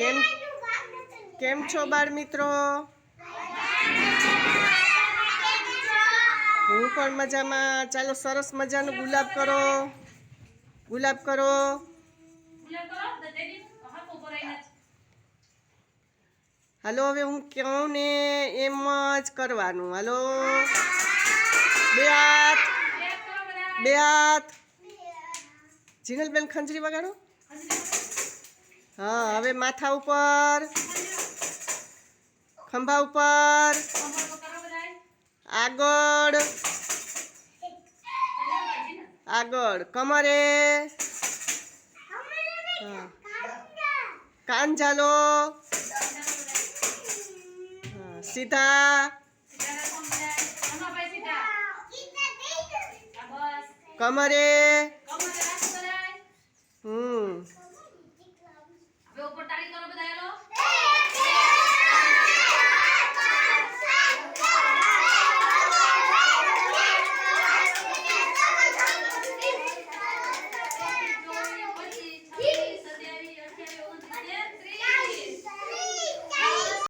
કેમ? કેમ છો બાળ મિત્રો હું પણ મજામાં. ચાલો સરસ મજાનું ગુલાબ કરો. ગુલાબ કરો. હાલો, હવે હું કહું ને એમ જ કરવાનું? હાલો. બે હાથ. બે હાથ. જીનલબેન ખંજરી વગાડો. હા હવે માથા ઉપર. ખંભા ઉપર. આગળ. આગળ. કમરે. કાન ચાલો સીધા. કમરે.